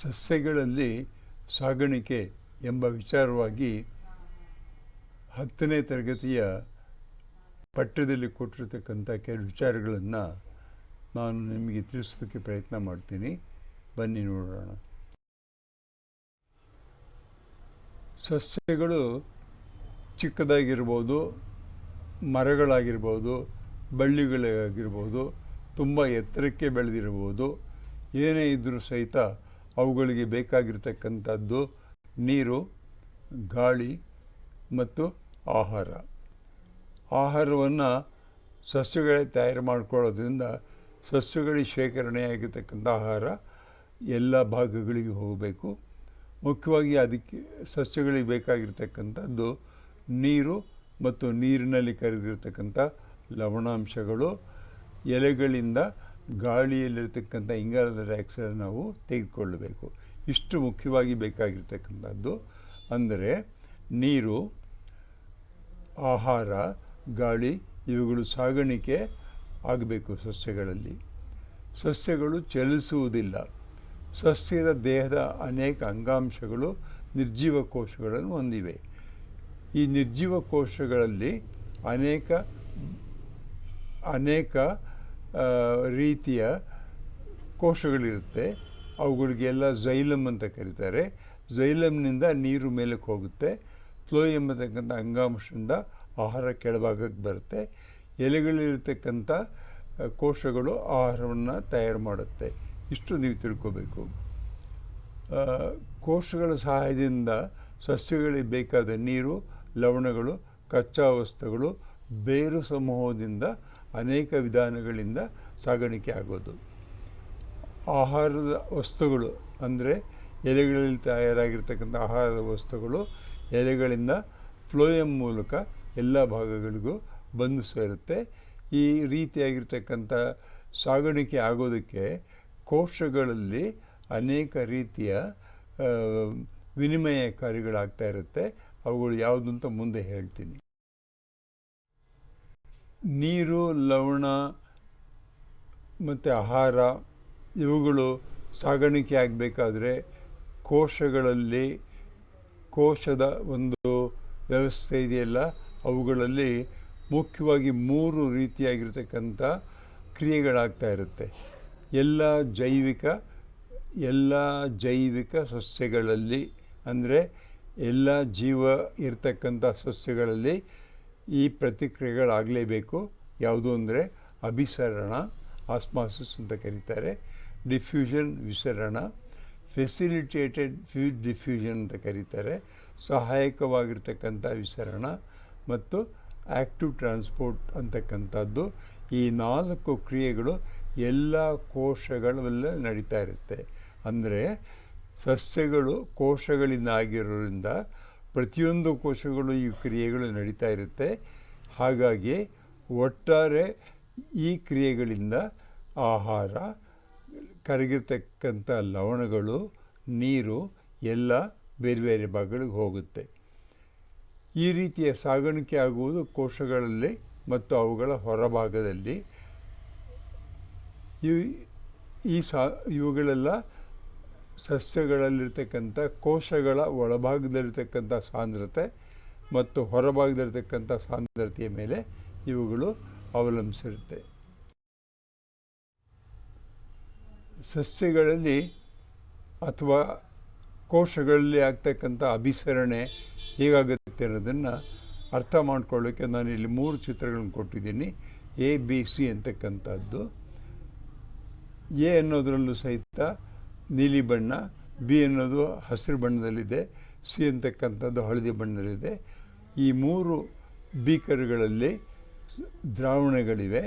ಸಸ್ಯಗಳಲ್ಲಿ ಸಾಗಾಣಿಕೆ ಎಂಬ ವಿಚಾರವಾಗಿ ಹತ್ತನೇ ತರಗತಿಯ ಪಠ್ಯದಲ್ಲಿ ಕೊಟ್ಟಿರ್ತಕ್ಕಂಥ ಕೆಲವು ವಿಚಾರಗಳನ್ನು ನಾನು ನಿಮಗೆ ತಿಳಿಸೋದಕ್ಕೆ ಪ್ರಯತ್ನ ಮಾಡ್ತೀನಿ. ಬನ್ನಿ ನೋಡೋಣ. ಸಸ್ಯಗಳು ಚಿಕ್ಕದಾಗಿರ್ಬೋದು, ಮರಗಳಾಗಿರ್ಬೋದು, ಬಳ್ಳಿಗಳಾಗಿರ್ಬೋದು, ತುಂಬ ಎತ್ತರಕ್ಕೆ ಬೆಳೆದಿರ್ಬೋದು ಏನೇ ಇದ್ದರೂ ಸಹಿತ ಅವುಗಳಿಗೆ ಬೇಕಾಗಿರ್ತಕ್ಕಂಥದ್ದು ನೀರು, ಗಾಳಿ ಮತ್ತು ಆಹಾರ. ಆಹಾರವನ್ನು ಸಸ್ಯಗಳೇ ತಯಾರು ಮಾಡ್ಕೊಳ್ಳೋದ್ರಿಂದ ಸಸ್ಯಗಳಿಗೆ ಶೇಖರಣೆಯಾಗಿರ್ತಕ್ಕಂಥ ಆಹಾರ ಎಲ್ಲ ಭಾಗಗಳಿಗೆ ಹೋಗಬೇಕು. ಮುಖ್ಯವಾಗಿ ಅದಕ್ಕೆ ಸಸ್ಯಗಳಿಗೆ ಬೇಕಾಗಿರ್ತಕ್ಕಂಥದ್ದು ನೀರು ಮತ್ತು ನೀರಿನಲ್ಲಿ ಕರಗಿರ್ತಕ್ಕಂಥ ಲವಣಾಂಶಗಳು ಎಲೆಗಳಿಂದ ಗಾಳಿಯಲ್ಲಿರ್ತಕ್ಕಂಥ ಇಂಗಾಲದ ಡೈಆಕ್ಸೈಡ್ ನಾವು ತೆಗೆದುಕೊಳ್ಳಬೇಕು. ಇಷ್ಟು ಮುಖ್ಯವಾಗಿ ಬೇಕಾಗಿರ್ತಕ್ಕಂಥದ್ದು ಅಂದರೆ ನೀರು, ಆಹಾರ, ಗಾಳಿ ಇವುಗಳು ಸಾಗಾಣಿಕೆ ಆಗಬೇಕು ಸಸ್ಯಗಳಲ್ಲಿ. ಸಸ್ಯಗಳು ಚಲಿಸುವುದಿಲ್ಲ. ಸಸ್ಯದ ದೇಹದ ಅನೇಕ ಅಂಗಾಂಶಗಳು ನಿರ್ಜೀವ ಕೋಶಗಳನ್ನು ಹೊಂದಿವೆ. ಈ ನಿರ್ಜೀವ ಕೋಶಗಳಲ್ಲಿ ಅನೇಕ ಅನೇಕ ರೀತಿಯ ಕೋಶಗಳಿರುತ್ತೆ. ಅವುಗಳಿಗೆಲ್ಲ ಝೈಲಮ್ ಅಂತ ಕರೀತಾರೆ. ಝೈಲಮ್ನಿಂದ ನೀರು ಮೇಲಕ್ಕೆ ಹೋಗುತ್ತೆ. ಫ್ಲೋ ಎಂಬತಕ್ಕಂಥ ಅಂಗಾಂಶದಿಂದ ಆಹಾರ ಕೆಳಭಾಗಕ್ಕೆ ಬರುತ್ತೆ. ಎಲೆಗಳಿರತಕ್ಕಂಥ ಕೋಶಗಳು ಆಹಾರವನ್ನು ತಯಾರು ಮಾಡುತ್ತೆ. ಇಷ್ಟು ನೀವು ತಿಳ್ಕೋಬೇಕು. ಕೋಶಗಳ ಸಹಾಯದಿಂದ ಸಸ್ಯಗಳಿಗೆ ಬೇಕಾದ ನೀರು, ಲವಣಗಳು ಕಚ್ಚಾ ವಸ್ತುಗಳು ಬೇರು ಸಮೂಹದಿಂದ ಅನೇಕ ವಿಧಾನಗಳಿಂದ ಸಾಗಾಣಿಕೆ ಆಗೋದು. ಆಹಾರದ ವಸ್ತುಗಳು ಅಂದರೆ ಎಲೆಗಳಲ್ಲಿ ತಯಾರಾಗಿರ್ತಕ್ಕಂಥ ಆಹಾರದ ವಸ್ತುಗಳು ಎಲೆಗಳಿಂದ ಫ್ಲೋಯಂ ಮೂಲಕ ಎಲ್ಲ ಭಾಗಗಳಿಗೂ ಬಂದು ಸೇರುತ್ತೆ. ಈ ರೀತಿಯಾಗಿರ್ತಕ್ಕಂಥ ಸಾಗಾಣಿಕೆ ಆಗೋದಕ್ಕೆ ಕೋಶಗಳಲ್ಲಿ ಅನೇಕ ರೀತಿಯ ವಿನಿಮಯ ಕಾರ್ಯಗಳಾಗ್ತಾ ಇರುತ್ತೆ. ಅವುಗಳು ಯಾವುದು ಅಂತ ಮುಂದೆ ಹೇಳ್ತೀನಿ. ನೀರು, ಲವಣ ಮತ್ತು ಆಹಾರ ಇವುಗಳು ಸಾಗಾಣಿಕೆ ಆಗಬೇಕಾದ್ರೆ ಕೋಶಗಳಲ್ಲಿ ಕೋಶದ ಒಂದು ವ್ಯವಸ್ಥೆ ಇದೆಯಲ್ಲ, ಅವುಗಳಲ್ಲಿ ಮುಖ್ಯವಾಗಿ ಮೂರು ರೀತಿಯಾಗಿರ್ತಕ್ಕಂಥ ಕ್ರಿಯೆಗಳಾಗ್ತಾ ಇರುತ್ತೆ. ಎಲ್ಲ ಜೈವಿಕ ಎಲ್ಲ ಜೈವಿಕ ಸಸ್ಯಗಳಲ್ಲಿ, ಅಂದರೆ ಎಲ್ಲ ಜೀವ ಇರ್ತಕ್ಕಂಥ ಸಸ್ಯಗಳಲ್ಲಿ ಈ ಪ್ರತಿಕ್ರಿಯೆಗಳಾಗಲೇಬೇಕು. ಯಾವುದು ಅಂದರೆ ಅಭಿಸರಣ, ಆಸ್ಮಾಸಿಸ್ ಅಂತ ಕರೀತಾರೆ, ಡಿಫ್ಯೂಷನ್, ವಿಸರಣ, ಫೆಸಿಲಿಟೇಟೆಡ್ ಫ್ಯೂ ಡಿಫ್ಯೂಷನ್ ಅಂತ ಕರೀತಾರೆ, ಸಹಾಯಕವಾಗಿರ್ತಕ್ಕಂಥ ವಿಸರಣ ಮತ್ತು ಆ್ಯಕ್ಟಿವ್ ಟ್ರಾನ್ಸ್ಪೋರ್ಟ್ ಅಂತಕ್ಕಂಥದ್ದು. ಈ ನಾಲ್ಕು ಕ್ರಿಯೆಗಳು ಎಲ್ಲ ಕೋಶಗಳಲ್ಲ ನಡೀತಾ ಇರುತ್ತೆ. ಅಂದರೆ ಸಸ್ಯಗಳು ಕೋಶಗಳಿಂದ ಆಗಿರೋದ್ರಿಂದ ಪ್ರತಿಯೊಂದು ಕೋಶಗಳು ಈ ಕ್ರಿಯೆಗಳು ನಡೀತಾ ಇರುತ್ತೆ. ಹಾಗಾಗಿ ಒಟ್ಟಾರೆ ಈ ಕ್ರಿಯೆಗಳಿಂದ ಆಹಾರ, ಕರಗಿರ್ತಕ್ಕಂಥ ಲವಣಗಳು, ನೀರು ಎಲ್ಲ ಬೇರೆ ಬೇರೆ ಭಾಗಗಳಿಗೆ ಹೋಗುತ್ತೆ. ಈ ರೀತಿಯ ಸಾಗಾಣಿಕೆ ಆಗುವುದು ಕೋಶಗಳಲ್ಲಿ ಮತ್ತು ಅವುಗಳ ಹೊರಭಾಗದಲ್ಲಿ. ಈ ಸಾ, ಇವುಗಳೆಲ್ಲ ಸಸ್ಯಗಳಲ್ಲಿರ್ತಕ್ಕಂಥ ಕೋಶಗಳ ಒಳಭಾಗದಲ್ಲಿರ್ತಕ್ಕಂಥ ಸಾಂದ್ರತೆ ಮತ್ತು ಹೊರಭಾಗದಲ್ಲಿರ್ತಕ್ಕಂಥ ಸಾಂದ್ರತೆಯ ಮೇಲೆ ಇವುಗಳು ಅವಲಂಬಿಸಿರುತ್ತೆ. ಸಸ್ಯಗಳಲ್ಲಿ ಅಥವಾ ಕೋಶಗಳಲ್ಲಿ ಆಗ್ತಕ್ಕಂಥ ಅಭಿಸರಣೆ ಹೇಗಾಗುತ್ತೆ ಅನ್ನೋದನ್ನು ಅರ್ಥ ಮಾಡ್ಕೊಳ್ಳೋಕ್ಕೆ ನಾನು ಇಲ್ಲಿ ಮೂರು ಚಿತ್ರಗಳನ್ನು ಕೊಟ್ಟಿದ್ದೀನಿ. ಎ, ಬಿ, ಸಿ ಅಂತಕ್ಕಂಥದ್ದು. ಎ ಅನ್ನೋದರಲ್ಲೂ ಸಹಿತ ನೀಲಿ ಬಣ್ಣ ಬಿ ಅನ್ನೋದು ಹಸಿರು ಬಣ್ಣದಲ್ಲಿದೆ ಸಿ ಅಂತಕ್ಕಂಥದ್ದು ಹಳದಿ ಬಣ್ಣದಲ್ಲಿದೆ. ಈ ಮೂರು ಬೀಕರ್ಗಳಲ್ಲಿ ದ್ರಾವಣಗಳಿವೆ.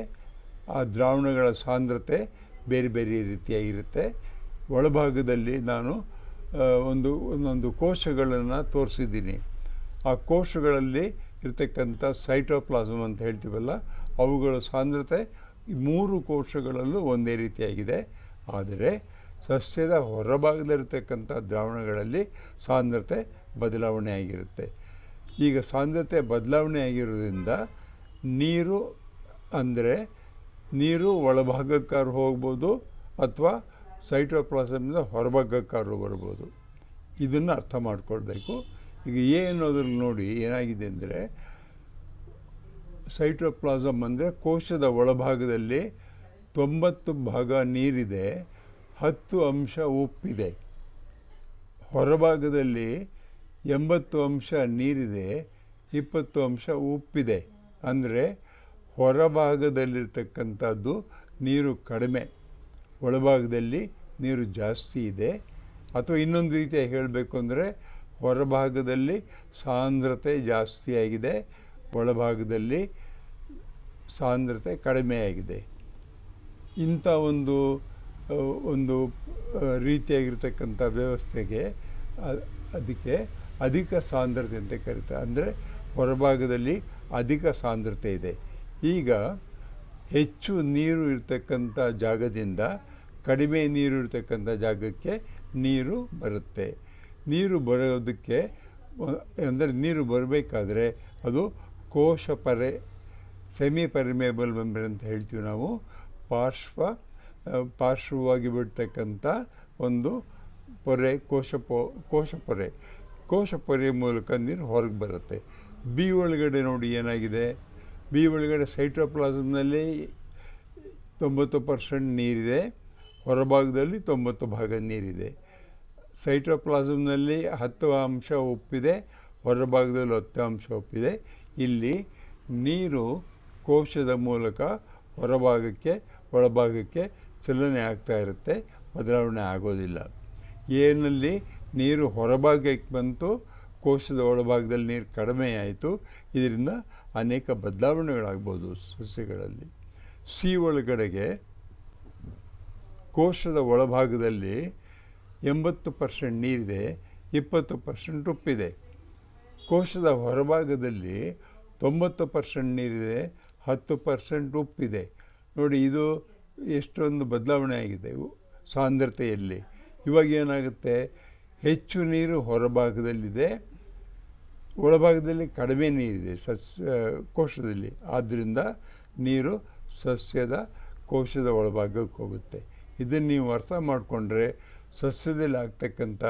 ಆ ದ್ರಾವಣಗಳ ಸಾಂದ್ರತೆ ಬೇರೆ ಬೇರೆ ರೀತಿಯಾಗಿರುತ್ತೆ. ಒಳಭಾಗದಲ್ಲಿ ನಾನು ಒಂದು, ಒಂದೊಂದು ಕೋಶಗಳನ್ನು ತೋರಿಸಿದ್ದೀನಿ. ಆ ಕೋಶಗಳಲ್ಲಿ ಇರತಕ್ಕಂಥ ಸೈಟೋಪ್ಲಾಸಮ್ ಅಂತ ಹೇಳ್ತೀವಲ್ಲ, ಅವುಗಳ ಸಾಂದ್ರತೆ ಮೂರು ಕೋಶಗಳಲ್ಲೂ ಒಂದೇ ರೀತಿಯಾಗಿದೆ. ಆದರೆ ಸಸ್ಯದ ಹೊರಭಾಗದಲ್ಲಿರ್ತಕ್ಕಂಥ ದ್ರಾವಣಗಳಲ್ಲಿ ಸಾಂದ್ರತೆ ಬದಲಾವಣೆ ಆಗಿರುತ್ತೆ. ಈಗ ಸಾಂದ್ರತೆ ಬದಲಾವಣೆ ಆಗಿರೋದ್ರಿಂದ ನೀರು ಅಂದರೆ ನೀರು ಒಳಭಾಗಕ್ಕಾರು ಹೋಗ್ಬೋದು ಅಥವಾ ಸೈಟೋಪ್ಲಾಸಮ್ನಿಂದ ಹೊರಭಾಗಕ್ಕಾರು ಬರ್ಬೋದು. ಇದನ್ನು ಅರ್ಥ ಮಾಡ್ಕೊಳ್ಬೇಕು. ಈಗ ಏನೋದ್ರಲ್ಲಿ ನೋಡಿ ಏನಾಗಿದೆ ಅಂದರೆ ಸೈಟೋಪ್ಲಾಸಮ್ ಅಂದರೆ ಕೋಶದ ಒಳಭಾಗದಲ್ಲಿ ತೊಂಬತ್ತು ಭಾಗ ನೀರಿದೆ. ಹತ್ತು ಅಂಶ ಉಪ್ಪಿದೆ. ಹೊರಭಾಗದಲ್ಲಿ ಎಂಬತ್ತು ಅಂಶ ನೀರಿದೆ, ಇಪ್ಪತ್ತು ಅಂಶ ಉಪ್ಪಿದೆ. ಅಂದರೆ ಹೊರಭಾಗದಲ್ಲಿರ್ತಕ್ಕಂಥದ್ದು ನೀರು ಕಡಿಮೆ. ಒಳಭಾಗದಲ್ಲಿ ನೀರು ಜಾಸ್ತಿ ಇದೆ. ಅಥವಾ ಇನ್ನೊಂದು ರೀತಿಯಾಗಿ ಹೇಳಬೇಕು ಅಂದರೆ ಹೊರಭಾಗದಲ್ಲಿ ಸಾಂದ್ರತೆ ಜಾಸ್ತಿಯಾಗಿದೆ ಒಳಭಾಗದಲ್ಲಿ ಸಾಂದ್ರತೆ ಕಡಿಮೆಯಾಗಿದೆ ಇಂಥ ಒಂದು ಒಂದು ರೀತಿಯಾಗಿರ್ತಕ್ಕಂಥ ವ್ಯವಸ್ಥೆಗೆ ಅದಕ್ಕೆ ಅಧಿಕ ಸಾಂದ್ರತೆ ಅಂತ ಕರೀತಾರೆ ಅಂದರೆ ಹೊರಭಾಗದಲ್ಲಿ ಅಧಿಕ ಸಾಂದ್ರತೆ ಇದೆ. ಈಗ ಹೆಚ್ಚು ನೀರು ಇರ್ತಕ್ಕಂಥ ಜಾಗದಿಂದ ಕಡಿಮೆ ನೀರು ಇರ್ತಕ್ಕಂಥ ಜಾಗಕ್ಕೆ ನೀರು ಬರುತ್ತೆ. ನೀರು ಬರೋದಕ್ಕೆ ಅಂದರೆ ನೀರು ಬರಬೇಕಾದ್ರೆ ಅದು ಕೋಶ ಪರೆ ಸೆಮಿ ಪರ್ಮೇಬಲ್ ಮೆಂಬ್ರೇನ್ ಅಂತ ಹೇಳ್ತೀವಿ ನಾವು, ಪಾರ್ಶ್ವ ಪಾರ್ಶ್ವವಾಗಿ ಬಿಡ್ತಕ್ಕಂಥ ಒಂದು ಪೊರೆ, ಕೋಶ ಪೊ, ಕೋಶ ಪೊರೆ. ಕೋಶ ಪೊರೆ ಮೂಲಕ ನೀರು ಹೊರಗೆ ಬರುತ್ತೆ. ಬಿ ಒಳಗಡೆ ನೋಡಿ ಏನಾಗಿದೆ? ಬಿ ಒಳಗಡೆ ಸೈಟ್ರೋಪ್ಲಾಸಮ್ನಲ್ಲಿ ತೊಂಬತ್ತು ಪರ್ಸೆಂಟ್ ನೀರಿದೆ, ಹೊರಭಾಗದಲ್ಲಿ ತೊಂಬತ್ತು ಭಾಗ ನೀರಿದೆ. ಸೈಟ್ರೋಪ್ಲಾಸಮ್ನಲ್ಲಿ ಹತ್ತು ಅಂಶ ಉಪ್ಪಿದೆ, ಹೊರಭಾಗದಲ್ಲಿ ಹತ್ತು ಅಂಶ ಉಪ್ಪಿದೆ. ಇಲ್ಲಿ ನೀರು ಕೋಶದ ಮೂಲಕ ಹೊರಭಾಗಕ್ಕೆ, ಒಳಭಾಗಕ್ಕೆ ಚಲನೆ ಆಗ್ತಾ ಇರುತ್ತೆ, ಬದಲಾವಣೆ ಆಗೋದಿಲ್ಲ. ಏನಲ್ಲಿ ನೀರು ಹೊರಭಾಗಕ್ಕೆ ಬಂತು, ಕೋಶದ ಒಳಭಾಗದಲ್ಲಿ ನೀರು ಕಡಿಮೆ ಆಯಿತು. ಇದರಿಂದ ಅನೇಕ ಬದಲಾವಣೆಗಳಾಗ್ಬೋದು ಸಸ್ಯಗಳಲ್ಲಿ. ಸಿ ಒಳಗಡೆಗೆ ಕೋಶದ ಒಳಭಾಗದಲ್ಲಿ ಎಂಬತ್ತು ಪರ್ಸೆಂಟ್ ನೀರಿದೆ, ಇಪ್ಪತ್ತು ಪರ್ಸೆಂಟ್ ಉಪ್ಪಿದೆ. ಕೋಶದ ಹೊರಭಾಗದಲ್ಲಿ ತೊಂಬತ್ತು ಪರ್ಸೆಂಟ್ ನೀರಿದೆ, ಹತ್ತು ಪರ್ಸೆಂಟ್ ಉಪ್ಪಿದೆ. ನೋಡಿ, ಇದು ಎಷ್ಟೊಂದು ಬದಲಾವಣೆ ಆಗಿದೆ. ಸಾಂದ್ರತೆಯಲ್ಲಿ. ಇವಾಗ ಏನಾಗುತ್ತೆ? ಹೆಚ್ಚು ನೀರು ಹೊರಭಾಗದಲ್ಲಿದೆ. ಒಳಭಾಗದಲ್ಲಿ ಕಡಿಮೆ ನೀರಿದೆ ಸಸ್ಯ ಕೋಶದಲ್ಲಿ. ಆದ್ದರಿಂದ ನೀರು ಸಸ್ಯದ ಕೋಶದ ಒಳಭಾಗಕ್ಕೆ ಹೋಗುತ್ತೆ. ಇದನ್ನು ನೀವು ಅರ್ಥ ಮಾಡಿಕೊಂಡ್ರೆ ಸಸ್ಯದಲ್ಲಿ ಆಗ್ತಕ್ಕಂಥ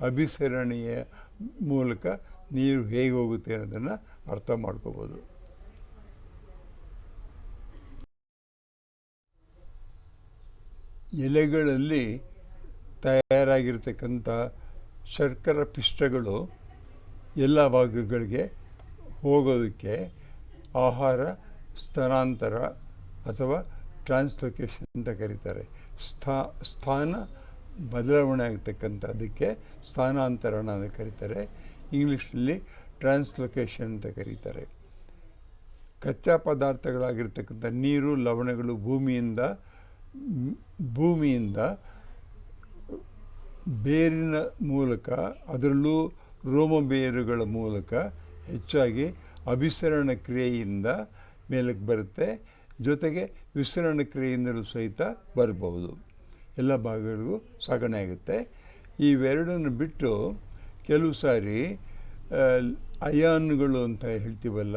ಅಭಿಸರಣೆಯ ಮೂಲಕ ನೀರು ಹೇಗೆ ಹೋಗುತ್ತೆ ಅನ್ನೋದನ್ನು ಅರ್ಥ ಮಾಡ್ಕೋಬೋದು. ಎಲೆಗಳಲ್ಲಿ ತಯಾರಾಗಿರ್ತಕ್ಕಂಥ ಶರ್ಕರ ಪಿಷ್ಟಗಳು ಎಲ್ಲ ಭಾಗಗಳಿಗೆ ಹೋಗೋದಕ್ಕೆ ಆಹಾರ ಸ್ಥಳಾಂತರ ಅಥವಾ ಟ್ರಾನ್ಸ್ಲೊಕೇಶನ್ ಅಂತ ಕರೀತಾರೆ. ಸ್ಥಾ, ಸ್ಥಾನ ಬದಲಾವಣೆ ಆಗ್ತಕ್ಕಂಥ, ಅದಕ್ಕೆ ಸ್ಥಾನಾಂತರಣ ಅಂತ ಕರೀತಾರೆ. ಇಂಗ್ಲೀಷಲ್ಲಿ ಟ್ರಾನ್ಸ್ಲೊಕೇಶನ್ ಅಂತ ಕರೀತಾರೆ. ಕಚ್ಚಾ ಪದಾರ್ಥಗಳಾಗಿರ್ತಕ್ಕಂಥ ನೀರು, ಲವಣಗಳು ಭೂಮಿಯಿಂದ ಭೂಮಿಯಿಂದ ಬೇರಿನ ಮೂಲಕ, ಅದರಲ್ಲೂ ರೋಮ ಬೇರುಗಳ ಮೂಲಕ ಹೆಚ್ಚಾಗಿ ಅಭಿಸರಣ ಕ್ರಿಯೆಯಿಂದ ಮೇಲಕ್ಕೆ ಬರುತ್ತೆ. ಜೊತೆಗೆ ವಿಸರಣ ಕ್ರಿಯೆಯಿಂದಲೂ ಸಹಿತ ಬರಬಹುದು. ಎಲ್ಲ ಭಾಗಗಳಿಗೂ ಸಾಗಣೆ ಆಗುತ್ತೆ. ಇವೆರಡನ್ನು ಬಿಟ್ಟು ಕೆಲವು ಸಾರಿ ಅಯಾನ್ಗಳು ಅಂತ ಹೇಳ್ತೀವಲ್ಲ,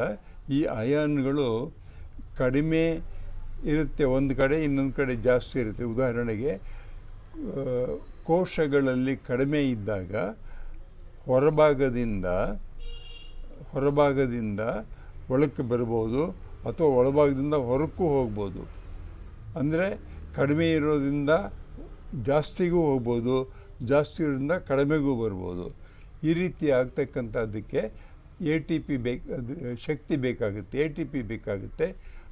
ಈ ಅಯಾನ್ಗಳು ಕಡಿಮೆ ಇರುತ್ತೆ. ಒಂದು ಕಡೆ, ಇನ್ನೊಂದು ಕಡೆ ಜಾಸ್ತಿ ಇರುತ್ತೆ. ಉದಾಹರಣೆಗೆ ಕೋಶಗಳಲ್ಲಿ ಕಡಿಮೆ ಇದ್ದಾಗ, ಹೊರಭಾಗದಿಂದ ಹೊರಭಾಗದಿಂದ ಒಳಕ್ಕೆ ಬರ್ಬೋದು ಅಥವಾ ಒಳಭಾಗದಿಂದ ಹೊರಕ್ಕೂ ಹೋಗ್ಬೋದು. ಅಂದರೆ, ಕಡಿಮೆ ಇರೋದ್ರಿಂದ ಜಾಸ್ತಿಗೂ ಹೋಗ್ಬೋದು, ಜಾಸ್ತಿ ಇರೋದ್ರಿಂದ ಕಡಿಮೆಗೂ ಬರ್ಬೋದು. ಈ ರೀತಿ ಆಗ್ತಕ್ಕಂಥದ್ದಕ್ಕೆ ಎ ಟಿ ಪಿ ಬೇಕು, ಅದು ಶಕ್ತಿ ಬೇಕಾಗುತ್ತೆ. ಎ ಟಿ ಪಿ ಬೇಕಾಗುತ್ತೆ.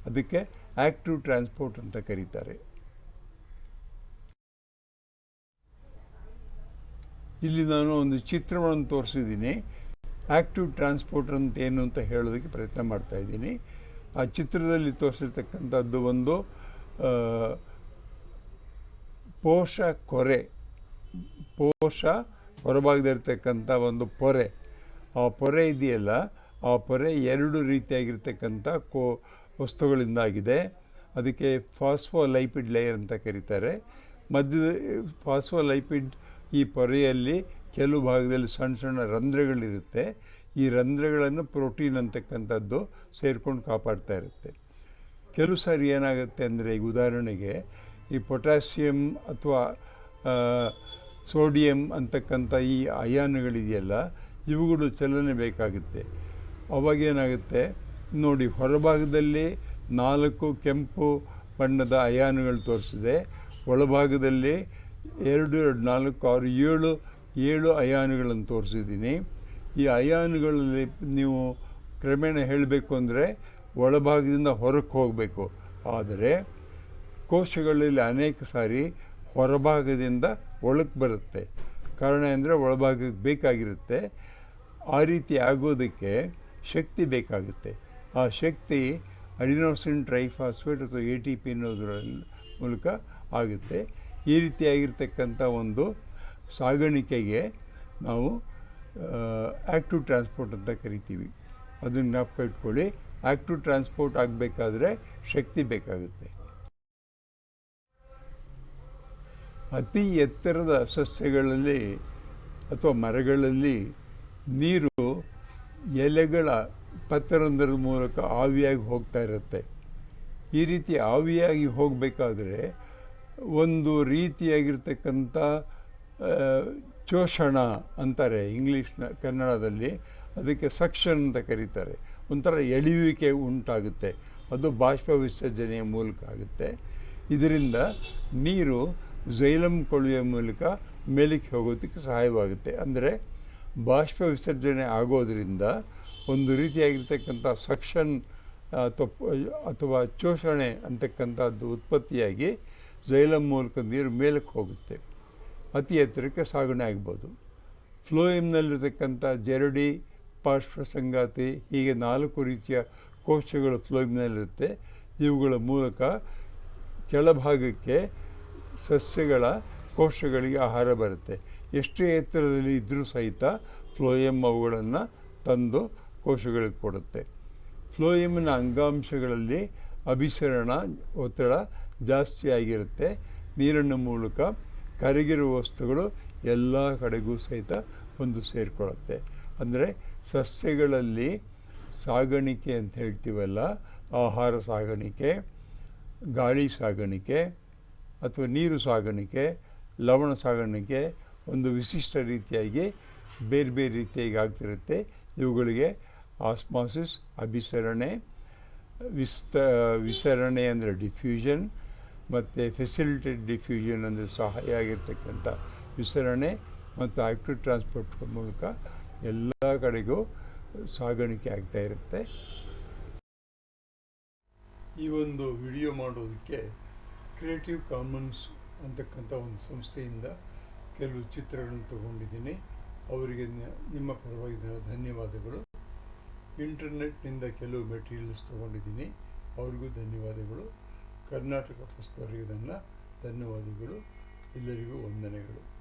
ಅದಕ್ಕೆ ಆ್ಯಕ್ಟಿವ್ ಟ್ರಾನ್ಸ್ಪೋರ್ಟ್ ಅಂತ ಕರೀತಾರೆ. ಇಲ್ಲಿ ನಾನು ಒಂದು ಚಿತ್ರವನ್ನು ತೋರಿಸಿದ್ದೀನಿ. ಆ್ಯಕ್ಟಿವ್ ಟ್ರಾನ್ಸ್ಪೋರ್ಟ್ ಅಂತ ಏನು ಅಂತ ಹೇಳೋದಕ್ಕೆ ಪ್ರಯತ್ನ ಮಾಡ್ತಾ ಇದ್ದೀನಿ. ಆ ಚಿತ್ರದಲ್ಲಿ ತೋರಿಸಿರ್ತಕ್ಕಂಥದ್ದು ಒಂದು ಪೋಷ ಕೊರೆ, ಪೋಷ ಹೊರಭಾಗದಲ್ಲಿರ್ತಕ್ಕಂಥ ಒಂದು ಪೊರೆ. ಆ ಪೊರೆ ಇದೆಯಲ್ಲ, ಆ ಪೊರೆ ಎರಡು ರೀತಿಯಾಗಿರ್ತಕ್ಕಂಥ ಕೋ ವಸ್ತುಗಳಿಂದಾಗಿದೆ. ಅದಕ್ಕೆ ಫಾಸ್ಫೋಲೈಪಿಡ್ ಲೇಯರ್ ಅಂತ ಕರೀತಾರೆ. ಮಧ್ಯದ, ಫಾಸ್ಫೋಲೈಪಿಡ್ ಈ ಪೊರೆಯಲ್ಲಿ ಕೆಲವು ಭಾಗದಲ್ಲಿ ಸಣ್ಣ ಸಣ್ಣ ರಂಧ್ರಗಳಿರುತ್ತೆ. ಈ ರಂಧ್ರಗಳನ್ನು ಪ್ರೋಟೀನ್ ಅಂತಕ್ಕಂಥದ್ದು ಸೇರಿಕೊಂಡು ಕಾಪಾಡ್ತಾ ಇರುತ್ತೆ. ಕೆಲವು ಸಾರಿ ಏನಾಗುತ್ತೆ ಅಂದರೆ, ಈಗ ಉದಾಹರಣೆಗೆ ಈ ಪೊಟ್ಯಾಸಿಯಮ್ ಅಥವಾ ಸೋಡಿಯಂ ಅಂತಕ್ಕಂಥ ಈ ಅಯಾನುಗಳಿದೆಯಲ್ಲ, ಇವುಗಳು ಚಲನೆ ಬೇಕಾಗುತ್ತೆ. ಅವಾಗೇನಾಗುತ್ತೆ ನೋಡಿ, ಹೊರಭಾಗದಲ್ಲಿ ನಾಲ್ಕು ಕೆಂಪು ಬಣ್ಣದ ಅಯಾನುಗಳು ತೋರಿಸಿದೆ. ಒಳಭಾಗದಲ್ಲಿ ಎರಡು ಎರಡು, ನಾಲ್ಕು, ಆರು, ಏಳು ಏಳು ಅಯಾನುಗಳನ್ನು ತೋರಿಸಿದ್ದೀನಿ. ಈ ಅಯಾನುಗಳಲ್ಲಿ ನೀವು ಕ್ರಮೇಣ ಹೇಳಬೇಕು ಅಂದರೆ ಒಳಭಾಗದಿಂದ ಹೊರಕ್ಕೆ ಹೋಗಬೇಕು. ಆದರೆ ಕೋಶಗಳಲ್ಲಿ ಅನೇಕ ಸಾರಿ ಹೊರಭಾಗದಿಂದ ಒಳಕ್ಕೆ ಬರುತ್ತೆ. ಕಾರಣ ಅಂದರೆ ಒಳಭಾಗಕ್ಕೆ ಬೇಕಾಗಿರುತ್ತೆ. ಆ ರೀತಿ ಆಗೋದಕ್ಕೆ ಶಕ್ತಿ ಬೇಕಾಗುತ್ತೆ. ಆ ಶಕ್ತಿ ಅಡಿನೋಸಿನ್ ಟ್ರೈಫಾಸ್ಫೇಟ್ ಅಥವಾ ಎ ಟಿ ಪಿ ಅನ್ನೋದರ ಮೂಲಕ ಆಗುತ್ತೆ. ಈ ರೀತಿಯಾಗಿರ್ತಕ್ಕಂಥ ಒಂದು ಸಾಗಾಣಿಕೆಗೆ ನಾವು ಆ್ಯಕ್ಟಿವ್ ಟ್ರಾನ್ಸ್ಪೋರ್ಟ್ ಅಂತ ಕರಿತೀವಿ. ಅದನ್ನು ಜ್ಞಾಪಕ ಇಟ್ಕೊಳ್ಳಿ. ಆ್ಯಕ್ಟಿವ್ ಟ್ರಾನ್ಸ್ಪೋರ್ಟ್ ಆಗಬೇಕಾದ್ರೆ ಶಕ್ತಿ ಬೇಕಾಗುತ್ತೆ. ಅತಿ ಎತ್ತರದ ಸಸ್ಯಗಳಲ್ಲಿ ಅಥವಾ ಮರಗಳಲ್ಲಿ ನೀರು ಎಲೆಗಳ ಪತ್ತರಂಧ್ರದ ಮೂಲಕ ಆವಿಯಾಗಿ ಹೋಗ್ತಾ ಇರುತ್ತೆ. ಈ ರೀತಿ ಆವಿಯಾಗಿ ಹೋಗಬೇಕಾದ್ರೆ ಒಂದು ರೀತಿಯಾಗಿರ್ತಕ್ಕಂಥ ಚೋಷಣ ಅಂತಾರೆ ಇಂಗ್ಲೀಷ್ನ, ಕನ್ನಡದಲ್ಲಿ. ಅದಕ್ಕೆ ಸಕ್ಷನ್ ಅಂತ ಕರೀತಾರೆ. ಒಂಥರ ಎಳೆಯುವಿಕೆ ಉಂಟಾಗುತ್ತೆ. ಅದು ಬಾಷ್ಪ ವಿಸರ್ಜನೆಯ ಮೂಲಕ ಆಗುತ್ತೆ. ಇದರಿಂದ ನೀರು ಝೈಲಂ ಕೊಳುವೆ ಮೂಲಕ ಮೇಲಕ್ಕೆ ಹೋಗೋದಕ್ಕೆ ಸಹಾಯವಾಗುತ್ತೆ. ಅಂದರೆ ಬಾಷ್ಪ ವಿಸರ್ಜನೆ ಆಗೋದರಿಂದ ಒಂದು ರೀತಿಯಾಗಿರ್ತಕ್ಕಂಥ ಸಕ್ಷನ್ ಅಥವಾ ಅಥವಾ ಚೋಷಣೆ ಅಂತಕ್ಕಂಥದ್ದು ಉತ್ಪತ್ತಿಯಾಗಿ ಜೈಲಂ ಮೂಲಕ ನೀರು ಮೇಲಕ್ಕೆ ಹೋಗುತ್ತೆ. ಅತಿ ಎತ್ತರಕ್ಕೆ ಸಾಗಣೆ ಆಗ್ಬೋದು. ಫ್ಲೋಯಿಮ್ನಲ್ಲಿರ್ತಕ್ಕಂಥ ಜರಡಿ, ಪಾರ್ಶ್ವಸಂಗಾತಿ, ಹೀಗೆ ನಾಲ್ಕು ರೀತಿಯ ಕೋಶಗಳು ಫ್ಲೋಯಿಮ್ನಲ್ಲಿರುತ್ತೆ. ಇವುಗಳ ಮೂಲಕ ಕೆಳಭಾಗಕ್ಕೆ ಸಸ್ಯಗಳ ಕೋಶಗಳಿಗೆ ಆಹಾರ ಬರುತ್ತೆ. ಎಷ್ಟೇ ಎತ್ತರದಲ್ಲಿ ಇದ್ದರೂ ಸಹಿತ ಫ್ಲೋಯಮ್ ಅವುಗಳನ್ನು ತಂದು ಕೋಶಗಳಿಗೆ ಕೊಡುತ್ತೆ. ಫ್ಲೋಯಮಿನ ಅಂಗಾಂಶಗಳಲ್ಲಿ ಅಭಿಸರಣ ಒತ್ತಡ ಜಾಸ್ತಿ ಆಗಿರುತ್ತೆ. ನೀರಿನ ಮೂಲಕ ಕರಗಿರುವ ವಸ್ತುಗಳು ಎಲ್ಲ ಕಡೆಗೂ ಸಹಿತ ಒಂದು ಸೇರಿಕೊಳ್ಳುತ್ತೆ. ಅಂದರೆ ಸಸ್ಯಗಳಲ್ಲಿ ಸಾಗಾಣಿಕೆ ಅಂತ ಹೇಳ್ತೀವಲ್ಲ, ಆಹಾರ ಸಾಗಾಣಿಕೆ, ಗಾಳಿ ಸಾಗಾಣಿಕೆ ಅಥವಾ ನೀರು ಸಾಗಾಣಿಕೆ, ಲವಣ ಸಾಗಾಣಿಕೆ ಒಂದು ವಿಶಿಷ್ಟ ರೀತಿಯಾಗಿ ಬೇರೆ ಬೇರೆ ರೀತಿಯಾಗಿ ಆಗ್ತಿರುತ್ತೆ. ಇವುಗಳಿಗೆ ಆಸ್ಮಾಸಿಸ್, ಅಭಿಸರಣೆ, ವಿಸ್ತ, ವಿಸರಣೆ ಅಂದರೆ ಡಿಫ್ಯೂಷನ್ ಮತ್ತು ಫೆಸಿಲಿಟೇಟ್ ಡಿಫ್ಯೂಷನ್ ಅಂದರೆ ಸಹಾಯ ಆಗಿರ್ತಕ್ಕಂಥ ವಿಸರಣೆ ಮತ್ತು ಆಕ್ಟಿವ್ ಟ್ರಾನ್ಸ್ಪೋರ್ಟ್ ಮೂಲಕ ಎಲ್ಲ ಕಡೆಗೂ ಸಾಗಾಣಿಕೆ ಆಗ್ತಾ ಇರುತ್ತೆ. ಈ ಒಂದು ವಿಡಿಯೋ ಮಾಡೋದಕ್ಕೆ ಕ್ರಿಯೇಟಿವ್ ಕಾಮನ್ಸ್ ಅಂತಕ್ಕಂಥ ಒಂದು ಸಂಸ್ಥೆಯಿಂದ ಕೆಲವು ಚಿತ್ರಗಳನ್ನು ತಗೊಂಡಿದ್ದೀನಿ. ಅವರಿಗೆ ನಿಮ್ಮ ಪರವಾಗಿ ಧನ್ಯವಾದಗಳು. ಇಂಟರ್ನೆಟ್ನಿಂದ ಕೆಲವು ಮೆಟೀರಿಯಲ್ಸ್ ತೊಗೊಂಡಿದ್ದೀನಿ. ಅವ್ರಿಗೂ ಧನ್ಯವಾದಗಳು. ಕರ್ನಾಟಕ ಪುಸ್ತಕರಿಗೆ ನನ್ನ ಧನ್ಯವಾದಗಳು. ಎಲ್ಲರಿಗೂ ವಂದನೆಗಳು.